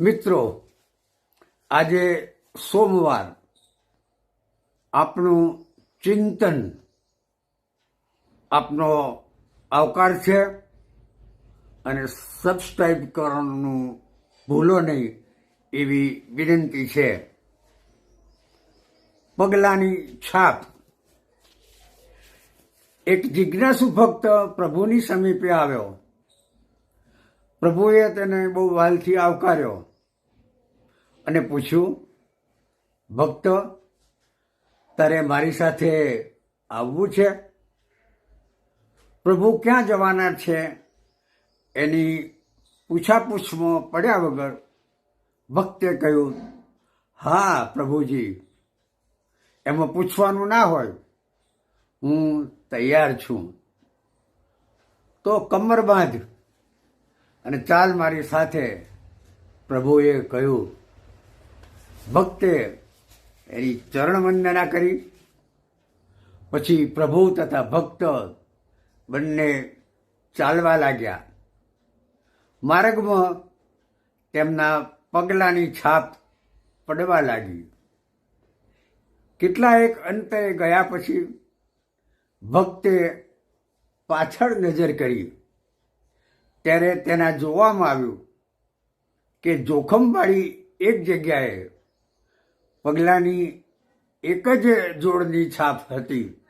મિત્રો, આજે સોમવાર આપનું ચિંતન આપનો આવકાર છે અને સબસ્ક્રાઈબ કરવાનું ભૂલો નહીં એવી વિનંતી છે. પગલાની છાપ. એક જિજ્ઞાસુ ભક્ત પ્રભુની સમીપે આવ્યો. પ્રભુએ તેને બહુ વાલથી આવકાર્યો. અને પૂછ્યું, ભક્ત, તારે મારી સાથે આવવું છે? પ્રભુ ક્યાં જવાના છે? એની પૂછાપૂછમાં પડ્યા વગર ભક્તે કહ્યું, હા, પ્રભુજી, એમાં પૂછવાનું ના હોય. હું તૈયાર છું. તો કમર બાંધ અને ચાલ મારી સાથે. પ્રભુએ કહ્યું ભક્તે એની ચરણ વંદના કરી. પછી પ્રભુ તથા ભક્ત બંને ચાલવા લાગ્યા. માર્ગમાં તેમના પગલાંની છાપ પડવા લાગી. કેટલાએક અંતે ગયા પછી ભક્તે પાછળ નજર કરી. ત્યારે તેના જોવામાં આવ્યું કે જોખમવાળી એક જગ્યાએ પગલાની એક જ જોડની છાપ હતી.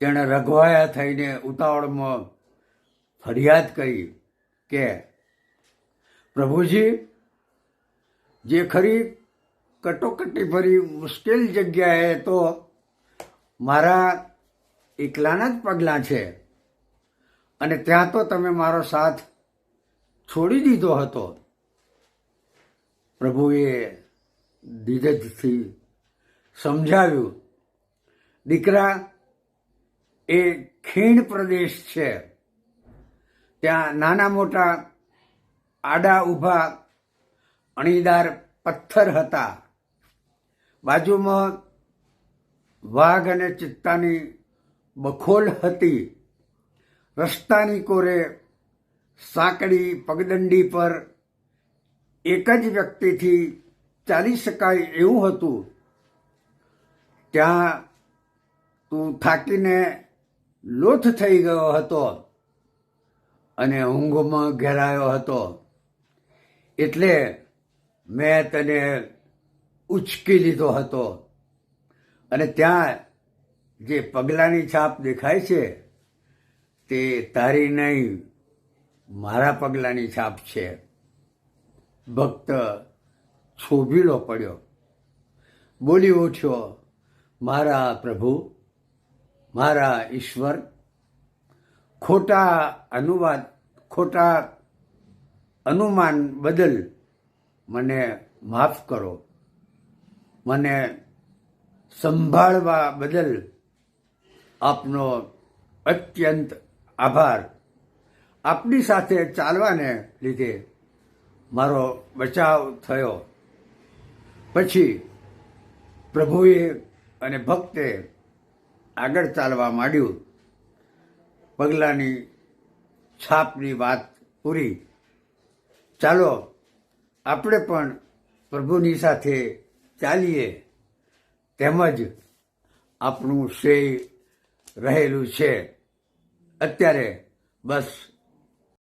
તેણે રઘવાયા થઈને ઉતાવળમાં ફરિયાદ કરી કે, પ્રભુજી, જે ખરી કટોકટી ભરી મુશ્કેલ જગ્યાએ તો મારા એકલાના જ પગલાં છે. અને ત્યાં તો તમે મારો સાથ છોડી દીધો હતો. પ્રભુએ ધીરજથી સમજાવ્યું, દીકરા, એ ખીણ પ્રદેશ છે. ત્યાં નાના મોટા આડા ઊભા અણીદાર પથ્થર હતા. બાજુમાં વાઘ અને ચિત્તાની બખોલ હતી. રસ્તાની કોરે સાંકડી પગદંડી પર એક જ વ્યક્તિથી ચાલી શકાય એવું હતું. ત્યાં તું થાકીને લોથ થઈ ગયો હતો અને ઊંઘમાં ઘેરાયો હતો. એટલે મેં તને ઉચકી લીધો હતો. અને ત્યાં જે પગલાંની છાપ દેખાય છે, તે તારી નહીં, મારા પગલાંની છાપ છે. ભક્ત છોભીલો પડ્યો. બોલી ઉઠ્યો, મારા પ્રભુ, મારા ઈશ્વર, ખોટા અનુવાદ, ખોટા અનુમાન બદલ મને માફ કરો. મને સંભાળવા બદલ આપનો અત્યંત આભાર. આપની સાથે ચાલવાને લીધે મારો બચાવ થયો. પછી પ્રભુએ અને ભક્તે આગળ ચાલવા માંડ્યું. પગલાંની છાપની વાત પૂરી. ચાલો, આપણે પણ પ્રભુની સાથે ચાલીએ. તેમજ આપણું શ્રેય રહેલું છે. અત્યારે બસ